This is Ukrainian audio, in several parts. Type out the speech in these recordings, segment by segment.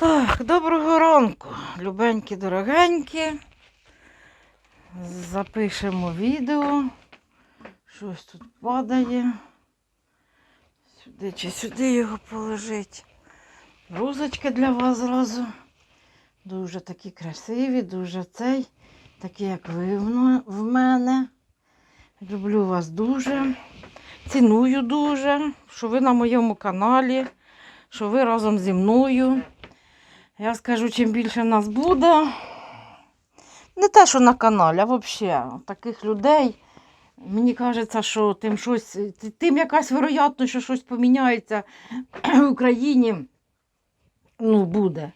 Так, доброго ранку, любенькі, дорогенькі. Запишемо відео. Щось тут падає. Сюди чи сюди його положить. Розочки для вас зразу. Дуже такі красиві, дуже цей, такі, як ви в в мене. Люблю вас дуже. Ціную дуже, що ви на моєму каналі, що ви разом зі мною. Я скажу, чим більше нас буде. Не те, що на каналі, а взагалі таких людей. Мені кажеться, що тим щось, тим якась вероятність, що щось поміняється в Україні. Ну, буде.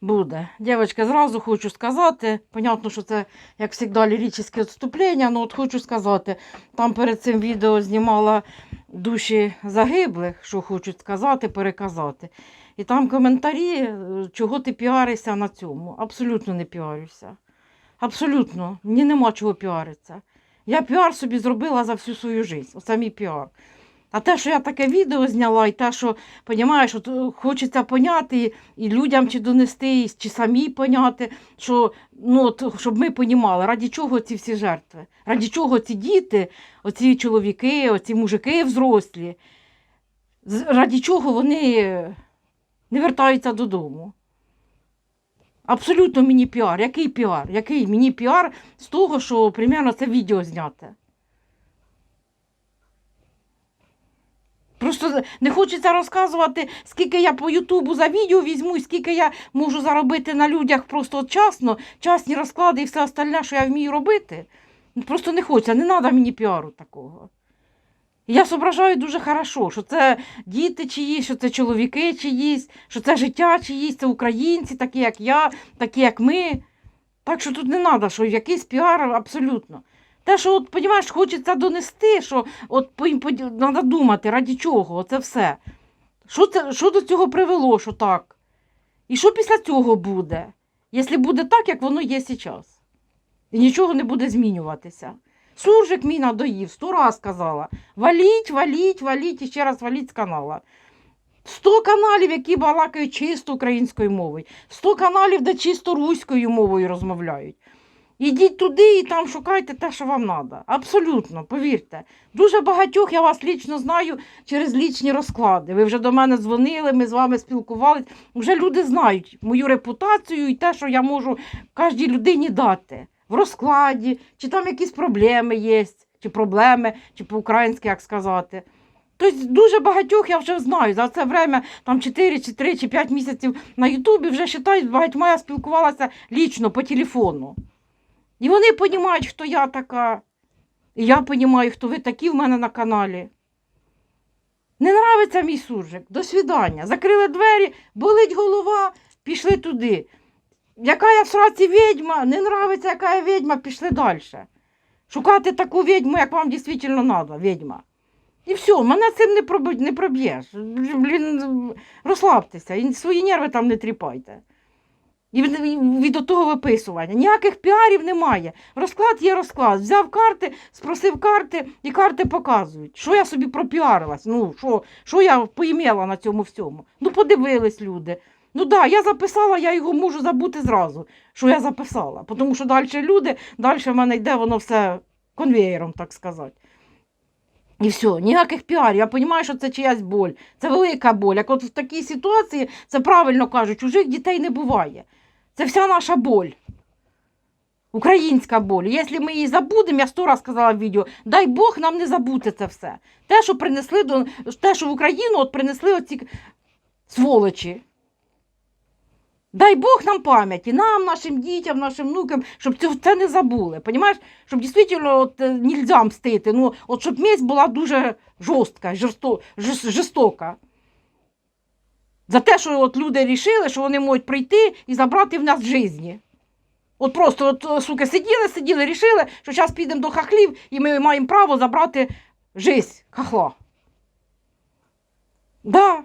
Буде. Дівчатка, зразу хочу сказати. Понятно, що це, як завжди, ліричне відступлення, але от хочу сказати, там перед цим відео знімала душі загиблих, що хочуть сказати, переказати. І там коментарі, е, чого ти піаришся на цьому. Абсолютно не піарюся. Абсолютно. Мені нема чого піаритися. Я піар собі зробила за всю свою життя. Оце мій піар. А те, що я таке відео зняла, і те, що, розумієш, от, е, хочеться поняти і, людям чи донести, чи самі поняти, що, ну, от, щоб ми понімали, раді чого ці всі жертви, раді чого ці діти, оці чоловіки, оці мужики взрослі, раді чого вони не вертаються додому. Абсолютно мені піар. Який піар? Який мені піар з того, що примерно це відео зняте? Просто не хочеться розказувати, скільки я по Ютубу за відео візьму, скільки я можу заробити на людях просто часно, часні розклади і все остальне, що я вмію робити. Просто не хочеться, не треба мені піару такого. Я зображаю дуже хорошо, що це діти чиїсь, що це чоловіки чиїсь, що це життя чиїсь, це українці, такі як я, такі як ми. Так що тут не треба, що якийсь піар абсолютно. Те, що от, розумієш, хочеться донести, що от треба думати, раді чого, це все. Що, це, що до цього привело, що так? І що після цього буде, якщо буде так, як воно є зараз? І нічого не буде змінюватися. Суржик мій надоїв, сто раз казала. Валіть, валіть, валіть і ще раз валіть з канала. Сто каналів, які балакають чисто українською мовою, сто каналів, де чисто руською мовою розмовляють. Ідіть туди і там шукайте те, що вам треба. Абсолютно, повірте. Дуже багатьох я вас лічно знаю через лічні розклади. Ви вже до мене дзвонили, ми з вами спілкувалися. Вже люди знають мою репутацію і те, що я можу кожній людині дати в розкладі, чи там якісь проблеми є, чи проблеми, чи по-українськи, як сказати. Тобто дуже багатьох я вже знаю. За це время, там 4, чи 3, чи 5 місяців на Ютубі вже вважають, багатьма я спілкувалася лічно по телефону. І вони розуміють, хто я така. І я розумію, хто ви такі в мене на каналі. Не нравиться мій суржик. До свідання. Закрили двері, болить голова, пішли туди. Яка я в сраці відьма, не нравиться, яка я відьма, пішли далі. Шукати таку відьму, як вам дійсно треба, відьма. І все, мене цим не, проб... не проб'єш. Блін, розслабтеся, свої нерви там не тріпайте. І від, того виписування. Ніяких піарів немає. Розклад є розклад. Взяв карти, спросив карти, і карти показують. Що я собі пропіарилась? Ну, що, що я поімела на цьому всьому? Ну, подивились люди. Ну так, да, я записала, я його можу забути зразу, що я записала. Тому що далі люди, далі в мене йде воно все конвеєром, так сказати. І все, ніяких піарів. Я розумію, що це чиясь боль. Це велика боль. Як от в такій ситуації, це правильно кажуть, чужих дітей не буває. Це вся наша боль. Українська боль. Якщо ми її забудемо, я сто раз сказала в відео, дай Бог нам не забути це все. Те, що принесли до те, що в Україну от принесли оці сволочі. Дай Бог нам пам'яті, нам, нашим дітям, нашим внукам, щоб це, не забули. Понімаєш? Щоб дійсно от, е, мстити. Ну, от щоб месть була дуже жорстка, жорсто, жорстока. За те, що от люди рішили, що вони можуть прийти і забрати в нас житті. От просто, от, сука, сиділи, сиділи, рішили, що зараз підемо до хахлів і ми маємо право забрати жизнь хахла. Да,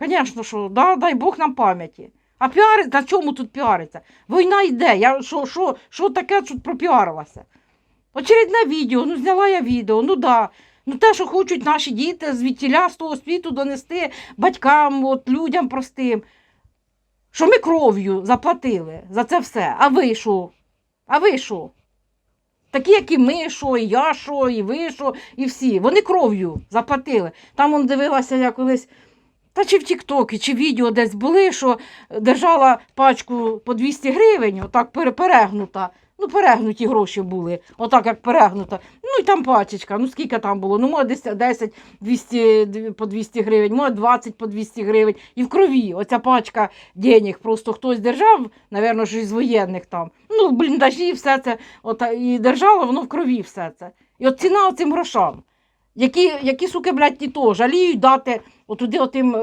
звісно, що, да, дай Бог нам пам'яті. А піари, на чому тут піариться? Війна йде. Я що, що, що таке тут пропіарилася? Очередне відео, ну зняла я відео, ну да. Ну те, що хочуть наші діти звідтіля з того світу донести батькам, от, людям простим. що ми кров'ю заплатили за це все. А ви що? А ви що? Такі, як і ми, що, і я, що, і ви, що, і всі. Вони кров'ю заплатили. Там он дивилася я колись, та чи в Тіктокі, чи відео десь були, що держала пачку по 200 гривень, отак пере- перегнута. Ну, перегнуті гроші були, отак як перегнута. Ну і там пачечка, ну скільки там було? Ну, може 10, 10 200, по 200 гривень, може 20 по 200 гривень. І в крові оця пачка денег просто хтось держав, напевно, що із воєнних там. Ну, бліндажі, все це, от, і держало, воно в крові все це. І от ціна цим грошам, які, які суки, блядь, ті то жаліють дати отуди отим.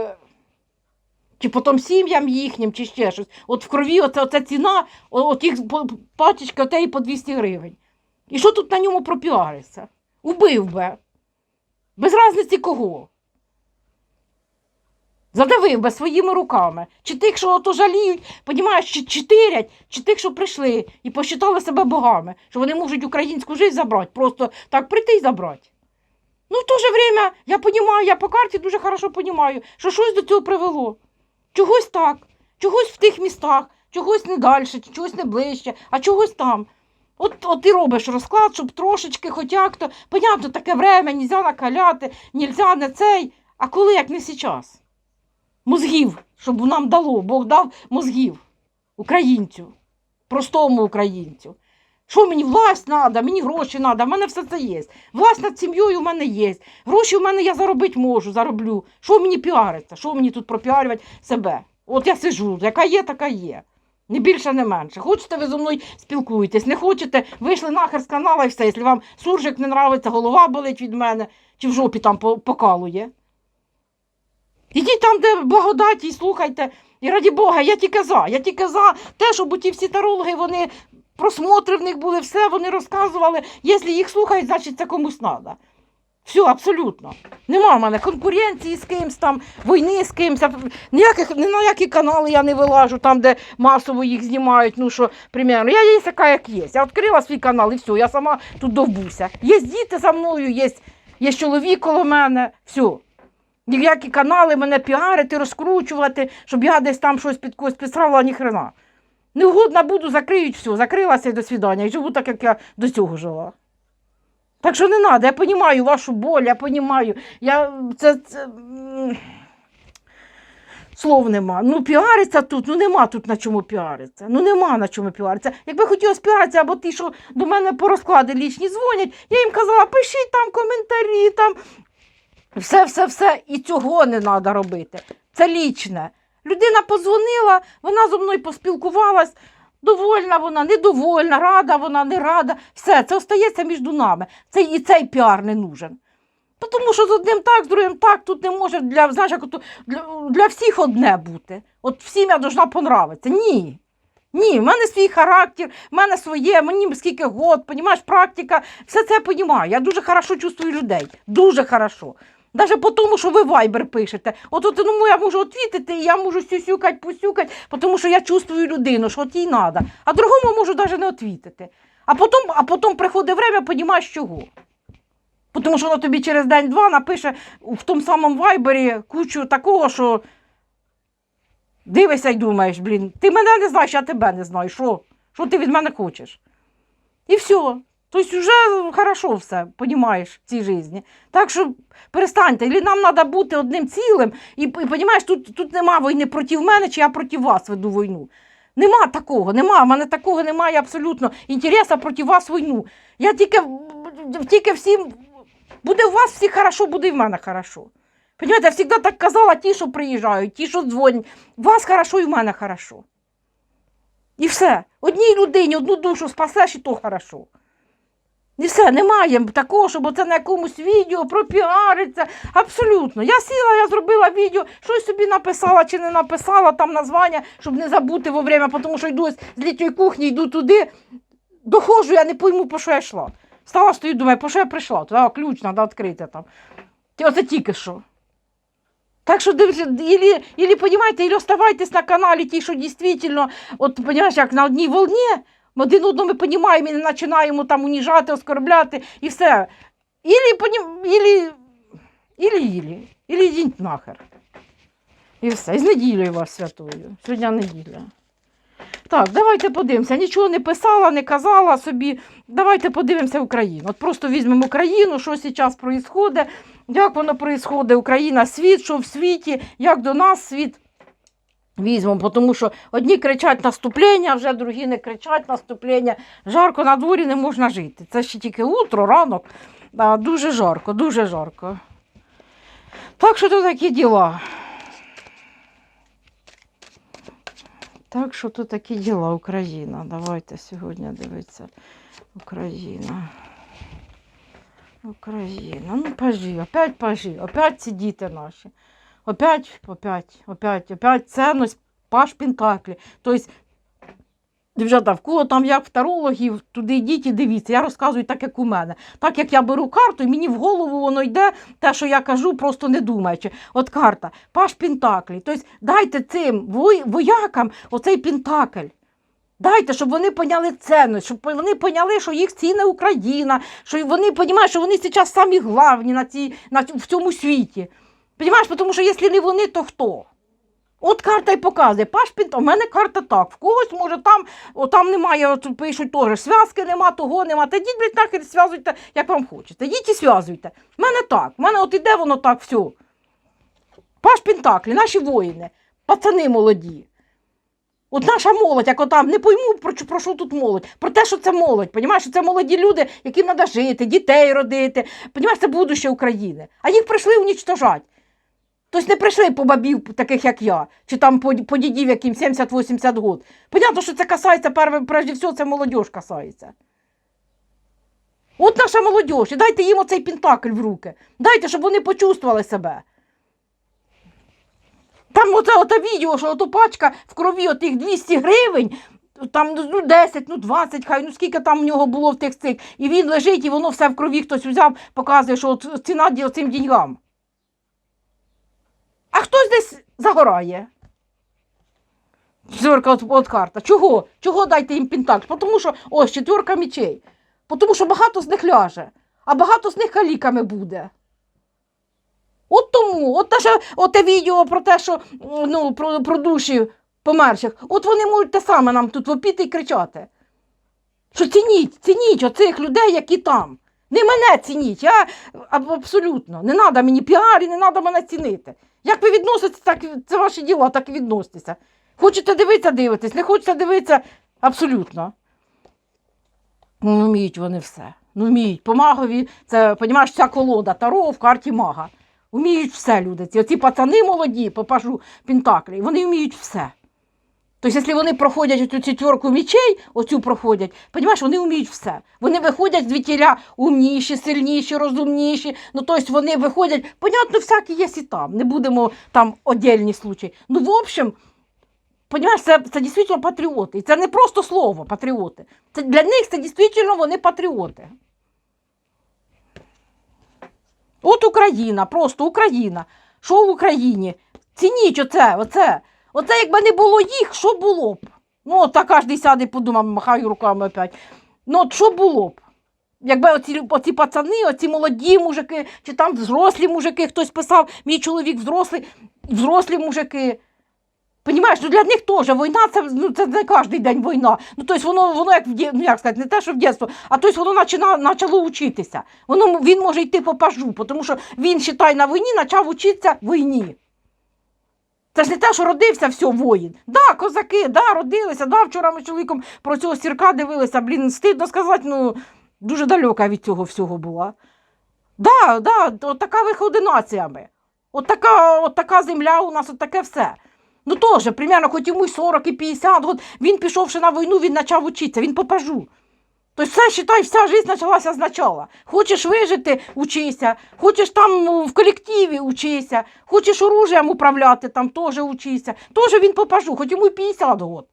Чи потім сім'ям їхнім, чи ще щось. От в крові оця, оця ціна, о- отих по- пачечка отеї по 200 гривень. І що тут на ньому пропіариться? Убив би. Без разниці кого. Задавив би своїми руками. Чи тих, що ото жаліють, понімаєш, чи чотирять, чи тих, що прийшли і посчитали себе богами, що вони можуть українську життя забрати, просто так прийти і забрати. Ну, в то же время, я розумію, я по карті дуже хорошо розумію, що щось до цього привело. Чогось так, чогось в тих містах, чогось не далі, чогось не ближче, а чогось там. От, от ти робиш розклад, щоб трошечки, хоч як-то, понятно, таке время, нельзя накаляти, нельзя не цей. А коли, як не зараз? Мозгів, щоб нам дало, Бог дав мозгів українцю, простому українцю. Що мені власть треба, мені гроші треба, в мене все це є. Власть над сім'єю в мене є. Гроші в мене я заробити можу, зароблю. Що мені піариться? Що мені тут пропіарювати себе? От я сижу, яка є, така є. Не більше, не менше. Хочете, ви зі мною спілкуєтесь, не хочете, вийшли нахер з каналу і все. Якщо вам суржик не нравиться, голова болить від мене, чи в жопі там покалує. Ідіть там, де благодаті, і слухайте. І раді Бога, я тільки за. Я тільки за те, щоб ті всі тарологи, вони просмотри в них були, все, вони розказували. Якщо їх слухають, значить це комусь треба. Все, абсолютно. Нема в мене конкуренції з кимсь там, війни з кимсь. Ніяких, ні на які канали я не вилажу, там, де масово їх знімають. Ну що, примерно. Я є така, як є. Я відкрила свій канал і все, я сама тут довбуся. Є діти за мною, є, є чоловік коло мене, все. Ніякі канали мене піарити, розкручувати, щоб я десь там щось під когось підсрала, ні хрена. Не угодно буду, закриють все, закрилася і до свідання. І живу так, як я до цього жила. Так що не треба, я розумію вашу боль, я розумію. Я, це, це, слов нема. Ну, піариться тут, ну нема тут на чому піариться. Ну нема на чому піариться. Якби хотілося спіаритися, або ті, що до мене по розклади лічні дзвонять, я їм казала, пишіть там коментарі, там все, все, все. І цього не треба робити. Це лічне. Людина позвонила, вона зі мною поспілкувалась. Довольна вона, недовольна, рада вона, не рада. Все, це остається між нами. Цей, і цей піар не нужен. Тому що з одним так, з другим так, тут не може для, знаєш, як ото, для, для всіх одне бути. От всім я должна понравитися. Ні. Ні, в мене свій характер, в мене своє, мені скільки год, понімаєш, практика, все це я понімаю. Я дуже хорошо чувствую людей. Дуже хорошо. Навіть по тому, що ви вайбер пишете. От, от ну, я можу відвітити, і я можу сюсюкати, посюкати, тому що я чувствую людину, що от їй треба. А другому можу навіть не відвітити. А потім, а потім приходить время, понімаєш чого. Тому що воно тобі через день-два напише в тому самому вайбері кучу такого, що дивишся і думаєш, блін, ти мене не знаєш, я тебе не знаю. Що? Що ти від мене хочеш? І все. Тобто вже хорошо все, понімаєш, в цій житті. Так що перестаньте, Ілі нам треба бути одним цілим, і, і понімаєш, тут, тут нема війни проти мене, чи я проти вас веду війну. Нема такого, нема, в мене такого немає абсолютно. Інтереса проти вас війну. Я тільки, тільки всім, буде у вас всіх хорошо, буде і в мене хорошо. Понимаєте, я завжди так казала, ті, що приїжджають, ті, що дзвонять. У вас хорошо і в мене хорошо. І все. Одній людині одну душу спасеш, і то хорошо. І все, немає такого, щоб це на якомусь відео пропіариться. Абсолютно. Я сіла, я зробила відео, щось собі написала чи не написала там названня, щоб не забути во время, тому що йду з літньої кухні, йду туди, доходжу, я не пойму, по що я йшла. Стала стою, думаю, по що я прийшла? Туди ключ треба відкрити там. Оце тільки що. Так що дивіться, ілі, ілі, понімаєте, ілі на каналі, ті, що дійсно, от, понімаєш, як на одній волні, ми один одного ми понімаємо і не починаємо там уніжати, оскорбляти і все. Ілі, понім, ілі, ілі, ілі, ілі йдіть нахер. І все. І з неділею вас святою. Сьогодні неділя. Так, давайте подивимося. Нічого не писала, не казала собі. Давайте подивимося Україну. От просто візьмемо Україну, що зараз відбувається, як воно відбувається, Україна, світ, що в світі, як до нас світ. Візьмемо, тому що одні кричать наступлення, вже другі не кричать наступлення. Жарко на дворі не можна жити. Це ще тільки утро, ранок. А, дуже жарко, дуже жарко. Так що то такі діла. Так що то такі діла, Україна. Давайте сьогодні дивитися. Україна. Україна. Ну, пажі, опять пажі, опять ці діти наші. Опять, опять, опять, опять ценность паш Пентаклі. Тобто, дівчата, в кого там як тарологів, туди йдіть і дивіться. Я розказую так, як у мене. Так як я беру карту, і мені в голову воно йде, те, що я кажу, просто не думаючи. От карта, паш Пентаклі. Тобто дайте цим воякам оцей Пентакль. Дайте, щоб вони поняли цінність, щоб вони поняли, що їх цінна Україна, що вони розуміють, що вони зараз самі главні на цій, на, в цьому світі. Понимаєш, тому що якщо не вони, то хто? От карта й показує, паш Пент- у мене карта так. В когось, може, там, о, там немає, от пишуть теж, зв'язки нема, того нема. Та йдіть, блядь, нахер зв'язуйте, як вам хочете. Йдіть і зв'язуйте. В мене так. В мене от іде воно так, все. Паш Пентаклі, наші воїни, пацани молоді. От наша молодь, як отам, не пойму, про, про що тут молодь. Про те, що це молодь. Понімаєш, що це молоді люди, яким треба жити, дітей родити. Понімаєш, це будуще України. А їх прийшли унічтожати. Тобто не прийшли по бабів, таких як я, чи там по, по дідів, яким 70-80 років. Понятно, що це касається, прежде всього, це молодь касається. От наша молодь, дайте їм оцей пентакль в руки. Дайте, щоб вони почувствували себе. Там оце, оте відео, що ото пачка в крові отих 200 гривень, там ну 10, ну 20, хай, ну скільки там в нього було в тих цих. І він лежить, і воно все в крові хтось взяв, показує, що ціна цим деньгам. А хтось десь загорає. Четверка от, от карта. Чого? Чого дайте їм пентакль? Тому що ось четверка мічей. Тому що багато з них ляже, а багато з них каліками буде. От тому, от те, от те відео про те, що ну, про, про душі померших, от вони можуть те саме нам тут вопіти і кричати. Що цініть, цініть оцих людей, які там. Не мене цініть, я абсолютно. Не треба мені піар і не треба мене цінити. Як ви відноситеся, так це ваше діло, так і відноситеся. Хочете дивитися, дивитесь, не хочете дивитися абсолютно. Ну, вміють вони все. Ну, вміють. По магові, це, розумієш, ця колода Таро в карті мага. Вміють все люди. Ці оці пацани молоді, попажу Пентаклі, вони вміють все. Тобто, якщо вони проходять оцю четверку мічей, оцю проходять, розумієш, вони вміють все. Вони виходять звідтіля умніші, сильніші, розумніші. Ну, тобто вони виходять, понятно, всякі є і там. Не будемо там отдельні случаї. Ну, в общем, Понимаєш, це, це дійсно патріоти. І це не просто слово патріоти. Це, для них це дійсно вони патріоти. От Україна, просто Україна. Що в Україні? Цініть оце, оце. Оце якби не було їх, що було б? Ну, от так кожен сяде подумав, махаю руками опять. Ну, от що було б? Якби оці, оці пацани, оці молоді мужики, чи там взрослі мужики, хтось писав, мій чоловік взрослий, взрослі мужики. Понімаєш, ну для них теж війна це, ну, це не кожен день війна. Ну, тобто воно, воно як ну, як сказати, не те, що в дитинство, а тобто воно почало вчитися. Воно, він може йти по пажу, тому що він, считай, на війні почав вчитися війні. Це ж не те, що родився все, воїн. Да, козаки, да, родилися, да, вчора ми з чоловіком про цього сірка дивилися, блін, стидно сказати, ну, дуже далека від цього всього була. Да, да, от така виходи націями. От така, от така земля у нас, от таке все. Ну теж, примерно, хоч йому й 40 і 50 год, він пішовши на війну, він почав вчитися, він попажу. Тобто все, считай, вся життя почалася спочатку. Хочеш вижити, учися, хочеш там ну, в колективі учися, хочеш оружієм управляти, там теж учися. Теж він попажу, хоч йому й 50 год.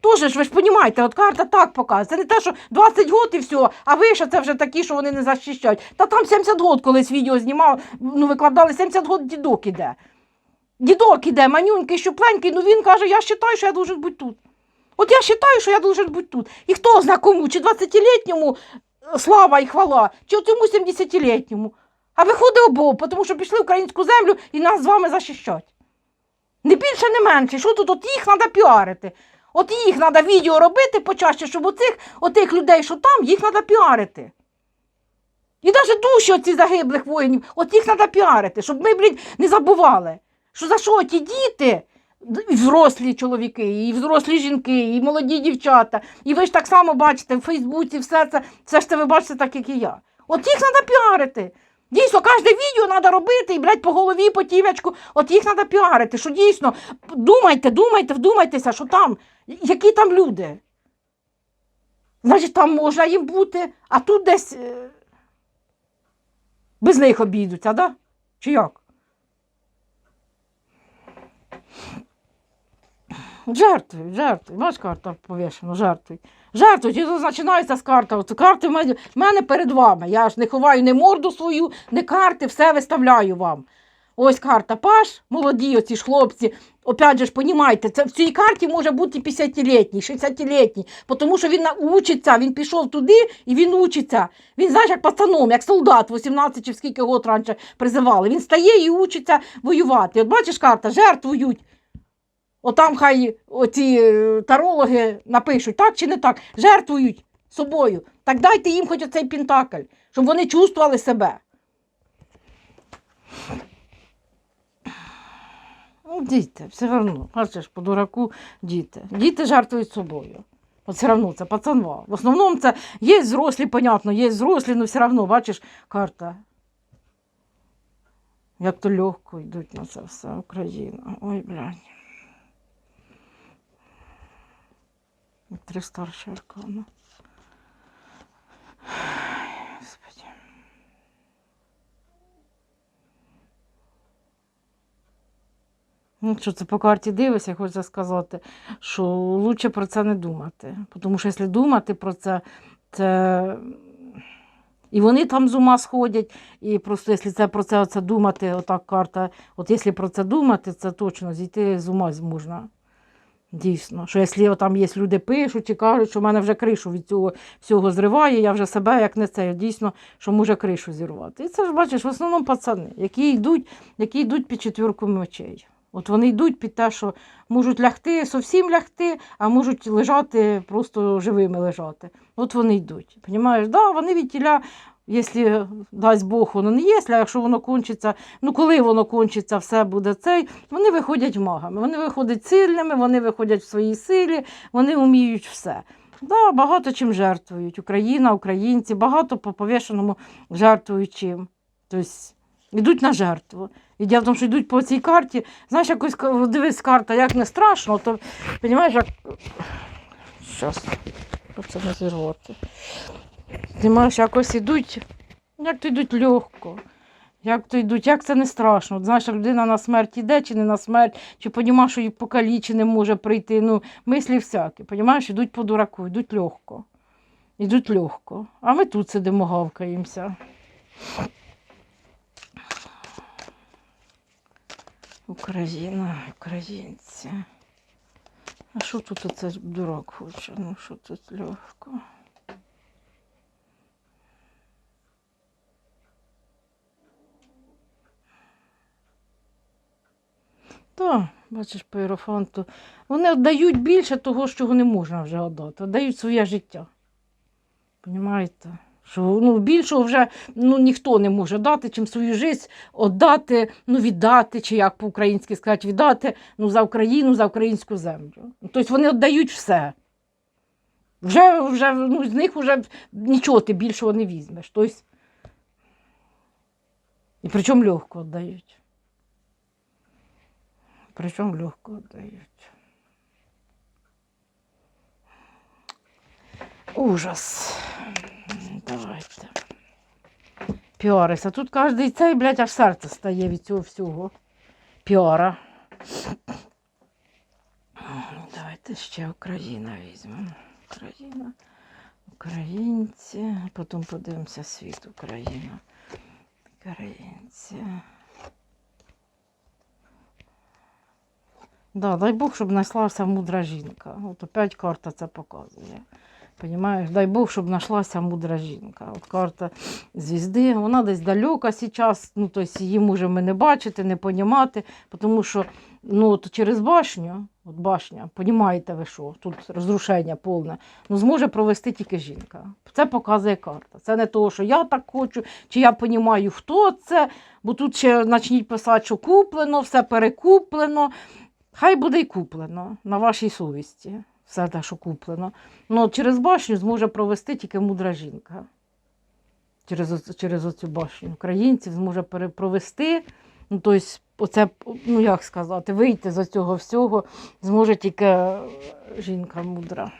Тоже ж ви ж розумієте, от карта так показує. Це не те, що 20 год і все, а ви ще це вже такі, що вони не захищають. Та там 70 год колись відео знімав, ну викладали, 70 год дідок іде. Дідок іде, манюнький, щупленький, ну він каже, я вважаю, що я должен бути тут. От я вважаю, що я должен бути тут. І хто зна кому, чи 20-літньому е, слава і хвала, чи цьому 70-літньому. А виходить обов, тому що пішли в українську землю і нас з вами захищать. Не більше, не менше. Що тут? От їх треба піарити. От їх треба відео робити почаще, щоб оцих, отих людей, що там, їх треба піарити. І навіть душі оці загиблих воїнів, от їх треба піарити, щоб ми, блін, не забували. Що за що ті діти, і взрослі чоловіки, і взрослі жінки, і молоді дівчата. І ви ж так само бачите в Фейсбуці, все це, все ж це ви бачите так, як і я. От їх треба піарити. Дійсно, кожне відео треба робити і, блядь, по голові, по тівечку, от їх треба піарити. Що дійсно, думайте, думайте, вдумайтеся, що там, які там люди. Значить, там можна їм бути, а тут десь е, без них обійдуться, да? Чи як? Жертвуй, жертвуй. Бач, карта повішена, жертвуй. Жертвуй, і починається з карти. От карти в мене, в мене перед вами. Я ж не ховаю не морду свою, не карти, все виставляю вам. Ось карта Паш, молоді оці ж хлопці. Опять же ж, понімайте, це в цій карті може бути 50-літній, 60-літній, тому що він учиться, він пішов туди і він учиться. Він, знаєш, як пацаном, як солдат, 18 чи скільки год раніше призивали. Він стає і учиться воювати. От бачиш карта, жертвують. Отам хай оці е, тарологи напишуть, так чи не так, жертвують собою. Так дайте їм хоч оцей пентакль, щоб вони чувствували себе. Ну, діти, все одно, бачиш, по дураку діти. Діти жертвують собою. От все одно це пацанва. В основному це є зрослі, понятно, є зрослі, але все одно, бачиш, карта. Як то легко йдуть на це все, Україна. Ой, блядь. Три старші аркана. Господи. Ну, що це по карті дивишся, хочеться сказати, що лучше про це не думати. Тому що якщо думати про це, це і вони там з ума сходять, і просто якщо це про це оце думати, отак карта, от якщо про це думати, це точно зійти з ума можна. Дійсно, що якщо там є люди пишуть і кажуть, що в мене вже кришу від цього всього зриває, я вже себе як не це, дійсно, що може кришу зірвати. І це ж бачиш, в основному пацани, які йдуть, які йдуть під четвірку мечей. От вони йдуть під те, що можуть лягти, зовсім лягти, а можуть лежати, просто живими лежати. От вони йдуть. Понімаєш, да, вони від тіля, якщо дасть Бог, воно не є, а якщо воно кончиться, ну коли воно кончиться, все буде цей, вони виходять магами, вони виходять сильними, вони виходять в своїй силі, вони вміють все. Да, багато чим жертвують. Україна, українці, багато по повішеному жертвують чим. Тобто йдуть на жертву. І діло в тому, що йдуть по цій карті. Знаєш, якось дивись карта, як не страшно, то розумієш, як. Щас, це не зірвати. Знаєш, якось йдуть, як то йдуть легко. Як то йдуть, як це не страшно. От, знаєш, людина на смерть іде чи не на смерть, чи понімаєш, що їй покалічі не може прийти. Ну, мислі всякі, понімаєш, йдуть по дураку, йдуть легко. Йдуть легко. А ми тут сидимо, гавкаємося. Україна, українці. А що тут оце дурак хоче? Ну що тут легко? Так, бачиш, по іерофанту. Вони віддають більше того, чого не можна вже віддати. Віддають своє життя. Понімаєте? Що ну, більшого вже ну, ніхто не може дати, чим свою життя віддати, ну, віддати, чи як по-українськи сказати, віддати ну, за Україну, за українську землю. Тобто вони віддають все. Вже, вже ну, з них вже нічого ти більшого не візьмеш. Тобто, і причому легко віддають. Причому легко віддають. Ужас. Давайте. Піарися. Тут кожен цей, блядь, аж серце стає від цього всього. Піара. Давайте ще Україна візьмемо. Україна. Українці. Потім подивимося світ Україна. Українці. Да, дай Бог, щоб знайшлася мудра жінка. От опять карта це показує. Понимаєш, дай Бог, щоб знайшлася мудра жінка. От карта звізди, вона десь далека зараз, ну, тобто її можемо не бачити, не понімати, тому що ну, от через башню, от башня, понімаєте ви що, тут розрушення повне, ну зможе провести тільки жінка. Це показує карта. Це не того, що я так хочу, чи я понімаю, хто це, бо тут ще почніть писати, що куплено, все перекуплено. Хай буде й куплено на вашій совісті, все те, що куплено. Ну, через башню зможе провести тільки мудра жінка. Через, через оцю башню українців зможе провести. Ну, тобто, оце, ну як сказати, вийти з цього всього зможе тільки е, жінка мудра.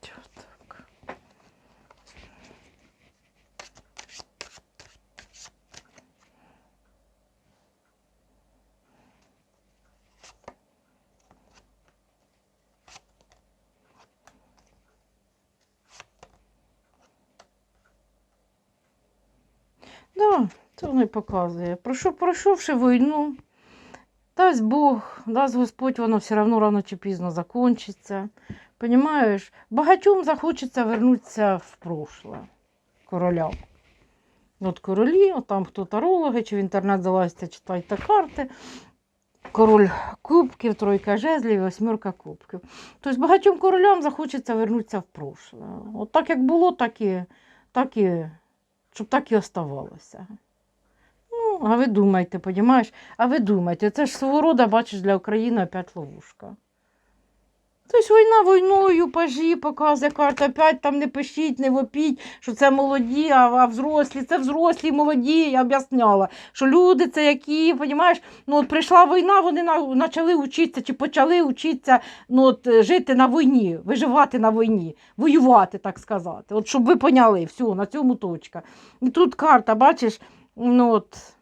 Чого так? Да, це воно й показує. Пройшов, пройшовши війну, дасть Бог, дасть Господь, воно все одно рано чи пізно закінчиться. Понимаєш, багатьом захочеться вернутися в прошлое королям. От королі, от там хто тарологи, чи в інтернет залазьте, читайте карти. Король кубків, тройка жезлів, і восьмерка кубків. Тобто багатьом королям захочеться вернутися в прошлое. От так як було, так і, так і щоб так і оставалося. А ви думайте, понімаєш? А ви думайте, це ж свого роду, бачиш, для України опять ловушка. Тобто війна війною, пажі, показує карта, опять там не пишіть, не вопіть, що це молоді, а, а взрослі, це взрослі, молоді, я об'ясняла, що люди це які, понімаєш, ну от прийшла війна, вони на, почали вчитися, чи почали вчитися ну, от, е, жити на війні, виживати на війні, воювати, так сказати. От щоб ви поняли, все, на цьому точка. І тут карта, бачиш, ну от.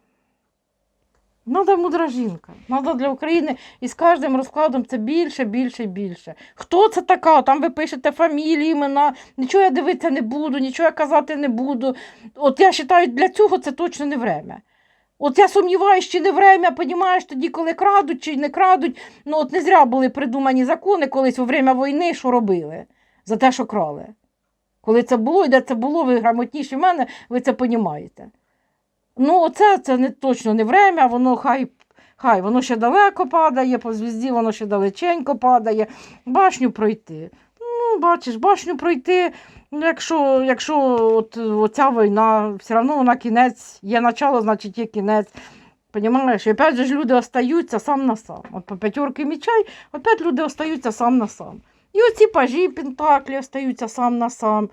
Надо мудра жінка. Надо для України і з кожним розкладом це більше, більше більше. Хто це така? Там ви пишете фамілії, імена. Нічого я дивитися не буду, нічого я казати не буду. От я вважаю, для цього це точно не время. От я сумніваюся, чи не время, понімаєш, тоді, коли крадуть чи не крадуть. Ну от не зря були придумані закони колись во время війни, що робили за те, що крали. Коли це було і де це було, ви грамотніші мене, ви це понімаєте. Ну, оце це не точно не время, воно хай, хай воно ще далеко падає, по звізді воно ще далеченько падає. Башню пройти. Ну, бачиш, башню пройти, якщо, якщо от, оця війна, все одно вона кінець, є начало, значить є кінець. Понімаєш, і опять ж люди остаються сам на сам. От по п'ятерки мічей, опять люди остаються сам на сам. І оці пажі пентаклі остаються сам на сам.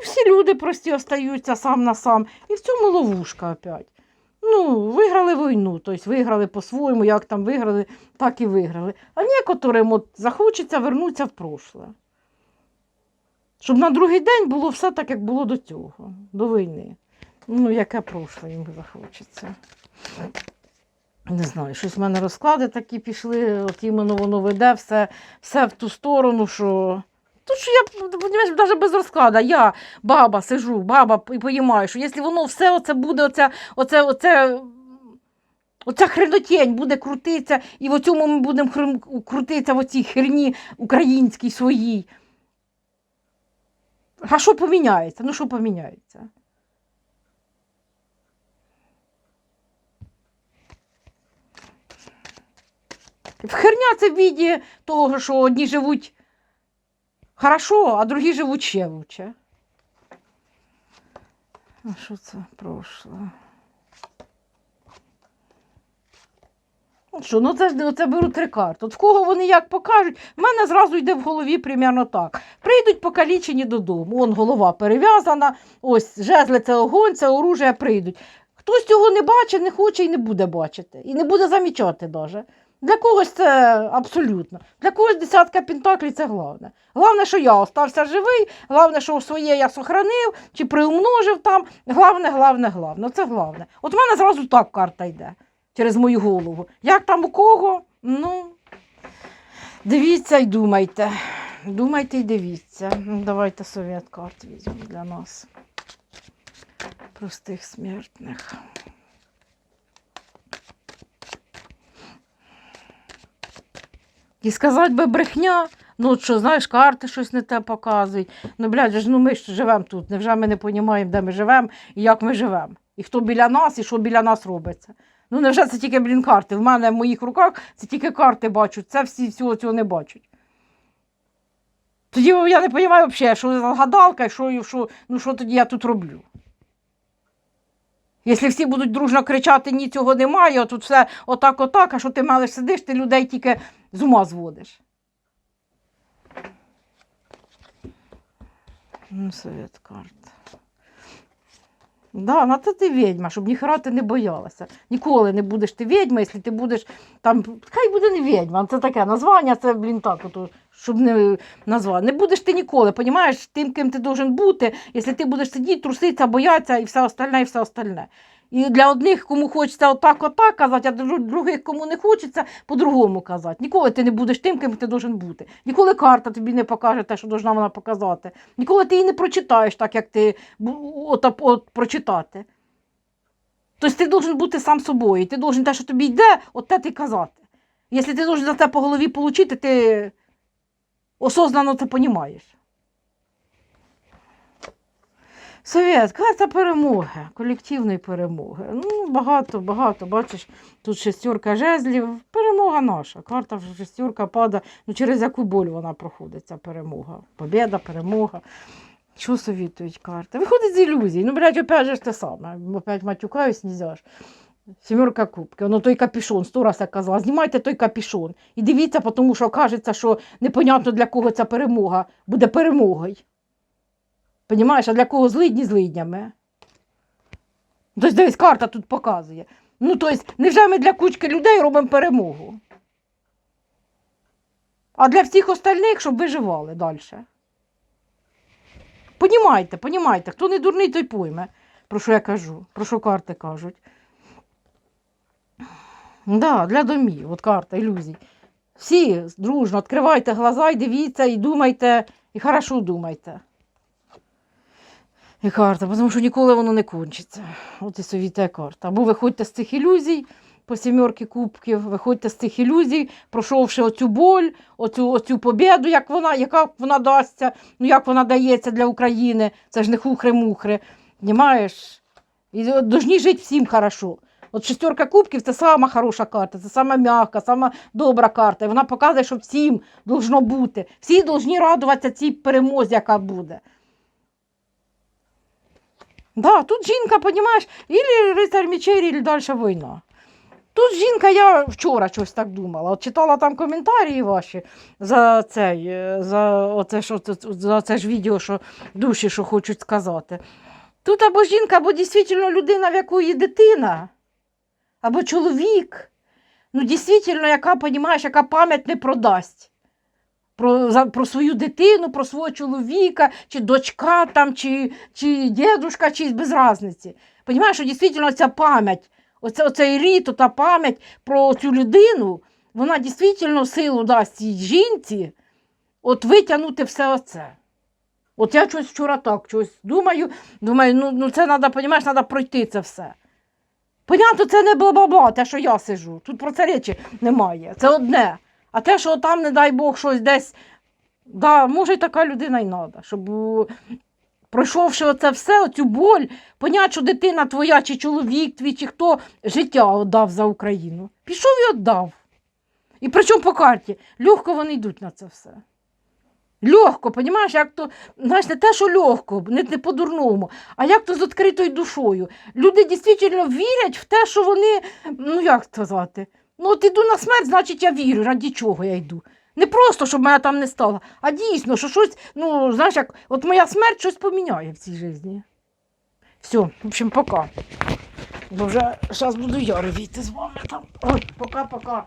І всі люди прості остаються сам на сам. І в цьому ловушка опять. Ну, виграли війну, тобто виграли по-своєму, як там виграли, так і виграли. А некоторим от захочеться вернутися в прошле. Щоб на другий день було все так, як було до цього, до війни. Ну, яке прошле їм захочеться. Не знаю, щось в мене розклади такі пішли, от іменно воно веде все, все в ту сторону, що. То, що я, розумієш, навіть без розкладу, я, баба, сижу, баба, і розумію, що якщо воно все оце буде, оце, оце, оце, оця хренотень буде крутитися, і в цьому ми будемо хрен- крутитися в оцій херні українській своїй. А що поміняється? Ну, що поміняється? Херня це в віді того, що одні живуть хорошо, а другі живуть ще лучше. А що це прошло? Ну Що, ну це ж оце беру три карти. От в кого вони як покажуть, в мене зразу йде в голові примерно так. Прийдуть покалічені додому. Он голова перев'язана, ось жезли це огонь, це оружие прийдуть. Хтось цього не бачить, не хоче і не буде бачити, і не буде замічати навіть. Для когось це абсолютно. Для когось десятка пентаклів це головне. Головне, що я остався живий, головне, що своє я сохранив чи приумножив там. Головне, головне, головне. Це головне. От в мене зразу так карта йде через мою голову. Як там у кого? Ну, дивіться і думайте. Думайте і дивіться. Ну, Давайте совет карт візьмемо для нас. Простих смертних. І сказати би брехня, ну що, знаєш, карти щось не те показують. Ну, блядь, ну ми ж живемо тут. Невже ми не розуміємо, де ми живемо і як ми живемо? І хто біля нас, і що біля нас робиться. Ну, невже це тільки, блін, карти? В мене в моїх руках це тільки карти бачать, це всі всього цього не бачать. Тоді я не розумію взагалі, що за гадалка, і що, що, ну, що тоді я тут роблю. Якщо всі будуть дружно кричати, ні, цього немає, тут все отак, отак, а що ти малиш сидиш, ти людей тільки з ума зводиш. Ну, совет карт. Да, на це ти відьма, щоб ніхера ти не боялася. Ніколи не будеш ти відьма, якщо ти будеш там, хай буде не відьма, це таке названня, це, блін, так, ото, щоб не назвати. Не будеш ти ніколи, понімаєш, тим, ким ти должен бути, якщо ти будеш сидіти, труситися, боятися і все остальне, і все остальне. І для одних, кому хочеться отак, отак казати, а для других, кому не хочеться, по-другому казати. Ніколи ти не будеш тим, ким ти должен бути. Ніколи карта тобі не покаже те, що должна вона показати. Ніколи ти її не прочитаєш так, як ти от, от, от прочитати. Тобто ти должен бути сам собою. Ти должен те, що тобі йде, от те ти казати. Якщо ти должен за це по голові отримати, ти осознано це розумієш. Совєт, карта перемоги, колективної перемоги. Ну, багато, багато. Бачиш, тут шестерка жезлів. Перемога наша. Карта шестерка падає. Ну, через яку боль вона проходить, ця перемога. Побєда, перемога. Що совітують карти? Виходить з ілюзій. Ну, блядь, опять же те саме. Опять матюкаюсь, ж. Сімерка кубки, воно той капішон, сто раз я казала, знімайте той капішон. І дивіться, тому що кажеться, що непонятно для кого ця перемога буде перемогою. Понімаєш, а для кого злидні злиднями? Тобто, дивись, карта тут показує. Ну, тобто, невже ми для кучки людей робимо перемогу? А для всіх остальних, щоб виживали далі. Понімайте, понімайте, хто не дурний, той пойме, про що я кажу, про що карти кажуть. Да, для домів, от карта, ілюзій. Всі дружно відкривайте глаза і дивіться, і думайте, і хорошо думайте. Карта, тому що ніколи воно не кончиться. От і совіте карта. Або виходьте з цих ілюзій по сімерки кубків, виходьте з цих ілюзій, пройшовши оцю боль, оцю, оцю побіду, як вона, яка вона дасться, ну як вона дається для України. Це ж не хухри-мухри. Понімаєш? І должні жити всім хорошо. От шестерка кубків це сама хороша карта, це сама м'яка, сама добра карта. І вона показує, що всім должно бути. Всі повинні радуватися цій перемозі, яка буде. Да, тут жінка, понімаєш, ілі рицар мечей, ілі далі війна. Тут жінка, я вчора щось так думала. От читала там коментарі ваші за цей, е, за оце, що, за це ж відео, що душі, що хочуть сказати. Тут або жінка, або дійсно людина, в якої дитина, або чоловік. Ну, дійсно, яка, понімаєш, яка пам'ять не продасть. Про, за, про свою дитину, про свого чоловіка, чи дочка, там, чи, чи дідушка, чи без різниці. Понімаєш, що дійсно ця пам'ять, оце, оцей рід, та пам'ять про цю людину, вона дійсно силу дасть цій жінці от витягнути все оце. От я щось вчора так щось думаю, думаю, ну, ну це треба, понімаєш, треба пройти це все. Понятно, це не бла-бла-бла, те, що я сижу. Тут про це речі немає. Це одне. А те, що там, не дай Бог, щось десь. Да, може, і така людина й треба, щоб е, пройшовши оце все, оцю боль, понять, що дитина твоя, чи чоловік твій, чи хто життя віддав за Україну. Пішов і віддав. І причому по карті. Легко вони йдуть на це все. Легко, понімаєш, як то, знаєш, не те, що легко, не, не по-дурному, а як то з відкритою душою. Люди дійсно вірять в те, що вони, ну як сказати, ну от іду на смерть, значить я вірю, раді чого я йду. Не просто, щоб мене там не стало, а дійсно, що щось, ну, знаєш, як, от моя смерть щось поміняє в цій житті. Все, в общем, пока. Бо вже зараз буду я ревіти з вами там. Пока-пока.